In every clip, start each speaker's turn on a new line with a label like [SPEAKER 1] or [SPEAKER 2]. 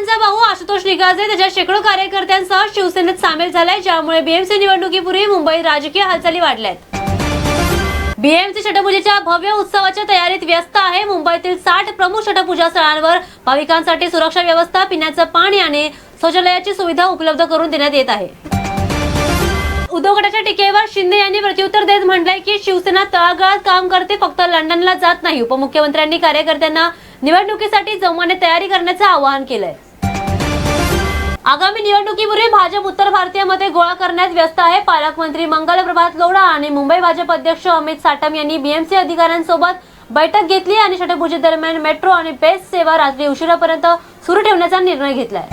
[SPEAKER 1] यांचा भाऊ आशुतोष निघाजे त्याच्या शेकडो कार्यकर्त्यांसह शिवसेनेत सामील झालाय ज्यामुळे बीएमसी निवडणुकीपूर्वी मुंबईत राजकीय हालचाली वाढल्यात. बीएमसी छटपूजेच्या भव्य उत्सवाच्या तयारीत व्यस्त आहे. मुंबईतील साठ प्रमुख छटपूजा स्थळांवर भाविकांसाठी सुरक्षा व्यवस्था पिण्याचं पाणी आणि शौचालयाची सुविधा उपलब्ध करून देण्यात येत आहे. उद्धव गटाच्या टीकेवर शिंदे यांनी प्रत्युत्तर देत म्हटलंय की शिवसेना तळागाळात काम करते फक्त लंडनला जात नाही. उपमुख्यमंत्र्यांनी कार्यकर्त्यांना निवडणुकीसाठी जमाने तयारी करण्याचं आवाहन केलंय. आगामी निवडणुकीपूर्वी भाजप उत्तर भारतीयमध्ये गोळा करण्यात व्यस्त आहे. पालकमंत्री मंगल प्रभात लोढा आणि मुंबई भाजप अध्यक्ष अमित साटम यांनी बीएमसी अधिकाऱ्यांसोबत बैठक घेतली आणि छटपूजेदरम्यान मेट्रो आणि बेस्ट सेवा रात्री उशिरापर्यंत सुरू ठेवण्याचा निर्णय घेतलाय.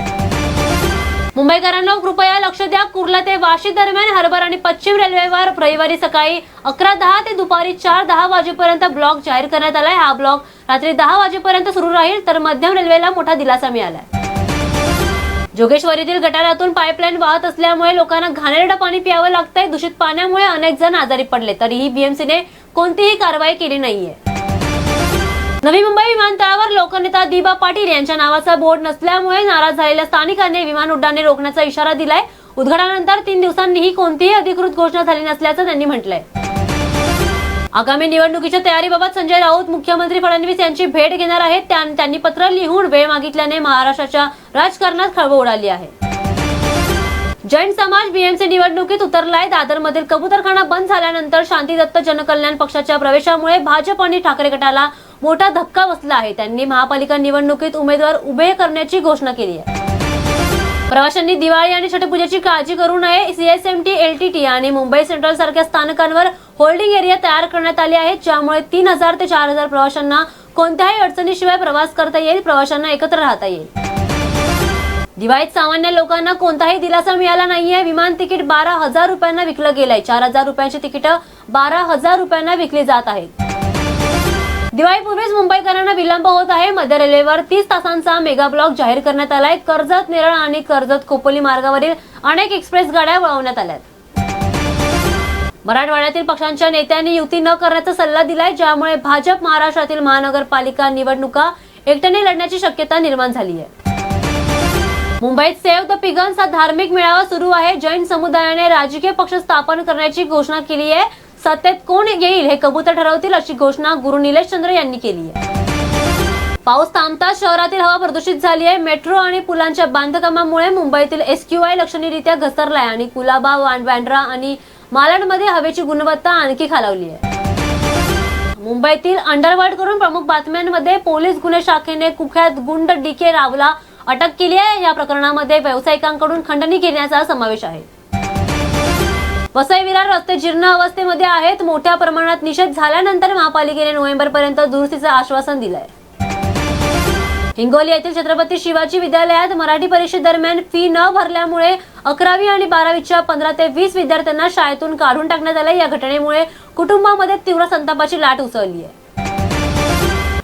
[SPEAKER 1] मुंबईकरांना कृपया लक्ष द्या. कुर्ला ते वाशी दरम्यान हार्बर आणि पश्चिम रेल्वेवर रविवारी सकाळी अकरा दहा ते दुपारी चार दहा वाजेपर्यंत ब्लॉक जाहीर करण्यात आलाय. हा ब्लॉक रात्री दहा वाजेपर्यंत सुरू राहील तर मध्यम रेल्वेला मोठा दिलासा मिळालाय. जोगेश्वरीतील गटारातून पाईपलाईन वाहत असल्यामुळे लोकांना घाणेरडं पाणी प्यावं लागतंय. दूषित पाण्यामुळे अनेक जण आजारी पडले. तरीही बीएमसीने कोणतीही कारवाई केली नाहीये. नवी मुंबई विमानतळावर लोकनेता दिबा पाटील यांच्या नावाचा बोर्ड नसल्यामुळे नाराज झालेल्या स्थानिकांनी विमान उड्डाणे रोखण्याचा इशारा दिलाय. उद्घाटनानंतर तीन दिवसांनीही कोणतीही अधिकृत घोषणा झाली नसल्याचं त्यांनी म्हटलंय. आगामी निवडणुकीच्या तयारीबाबत संजय राऊत मुख्यमंत्री फडणवीस यांची भेट घेणार आहेत. त्यांनी पत्र लिहून वेळ मागितल्याने महाराष्ट्राच्या राजकारणात खळबळ उडाली आहे. जैन समाज बीएमसी निवडणुकीत उतरलाय. दादरमधील कबुतरखाना बंद झाल्यानंतर शांती दत्त जनकल्याण पक्षाच्या प्रवेशामुळे भाजप आणि ठाकरे गटाला मोठा धक्का बसला आहे. त्यांनी महापालिका निवडणुकीत उमेदवार उभे करण्याची घोषणा केली आहे. प्रवाशांनी दिवाळी आणि छठपूजेची काळजी करू नये. सीएसएमटी एलटीटी आणि मुंबई सेंट्रल सारख्या स्थानकांवर होल्डिंग एरिया तयार करण्यात आले आहेत ज्यामुळे तीन हजार ते चार हजार प्रवाशांना कोणत्याही अडचणीशिवाय प्रवास करता येईल. प्रवाशांना एकत्र राहता येईल. दिवाळीत सामान्य लोकांना कोणताही दिलासा मिळाला नाहीये. विमान तिकीट बारा हजार रुपयांना विकलं गेलंय. चार हजार रुपयांची तिकीट बारा हजार रुपयांना विकली जात आहेत. दिवाळीपूर्वीच मुंबईकरांना विलंब होत आहे. मध्य रेल्वेवर तीस तासांचा मेगा ब्लॉक जाहीर करण्यात आलाय. कर्जत नेरळ आणि कर्जत खोपोली मार्गावरील अनेक एक्सप्रेस गाड्या वळवण्यात आल्या मराठवाड्यातील पक्षांच्या नेत्यांनी युती न करण्याचा सल्ला दिलाय. ज्यामुळे भाजप महाराष्ट्रातील महानगरपालिका निवडणुका एकट्याने लढण्याची शक्यता निर्माण झाली आहे मुंबईत सेव्ह द पिगन्स हा धार्मिक मेळावा सुरू आहे. जैन समुदायाने राजकीय पक्ष स्थापन करण्याची घोषणा केली आहे सत्तेत कोण येईल हे कबूतर ठरवतील अशी घोषणा गुरु निलेश चंद्र यांनी केली आहे. पाऊस थांबताच शहरातील हवा प्रदूषित झाली आहे. मेट्रो आणि पुलांच्या बांधकामामुळे मुंबईतील एसक्यूआय लक्षणीयरित्या घसरलाय आणि कुलाबा वांड्रा आणि मालाडमध्ये हवेची गुणवत्ता आणखी खालावली आहे. मुंबईतील अंडरवर्ल्ड करून प्रमुख बातम्यांमध्ये पोलीस गुन्हे शाखेने कुख्यात गुंड डी के रावला अटक केली आहे. या प्रकरणामध्ये व्यावसायिकांकडून खंडणी घेण्याचा समावेश आहे. वसई विरार रस्ते जीर्ण अवस्थेमध्ये आहेत. मोठ्या प्रमाणात निषेध झाल्यानंतर महापालिकेने नोव्हेंबर पर्यंत दुरुस्तीचं आश्वासन दिलंय. हिंगोली येथील छत्रपती शिवाजी विद्यालयात मराठी परीक्षेदरम्यान फी न भरल्यामुळे अकरावी आणि बारावीच्या पंधरा ते वीस विद्यार्थ्यांना शाळेतून काढून टाकण्यात आलं या घटनेमुळे कुटुंबामध्ये तीव्र संतापाची लाट उसळली आहे.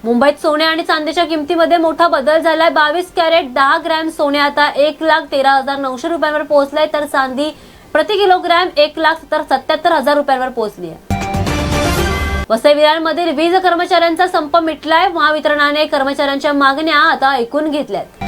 [SPEAKER 1] मुंबईत सोने आणि चांदीच्या किमतीमध्ये मोठा बदल झालाय. बावीस कॅरेट दहा ग्रॅम सोने आता एक लाख तेरा हजार नऊशे रुपयांवर पोहोचलाय. तर चांदी प्रति किलोग्रॅम एक लाख सत्तर सत्याहत्तर हजार रुपयांवर पोहोचली आहे. वसई विरारमधील वीज कर्मचाऱ्यांचा संप मिटलाय. महावितरणाने कर्मचाऱ्यांच्या मागण्या आता ऐकून घेतल्यात.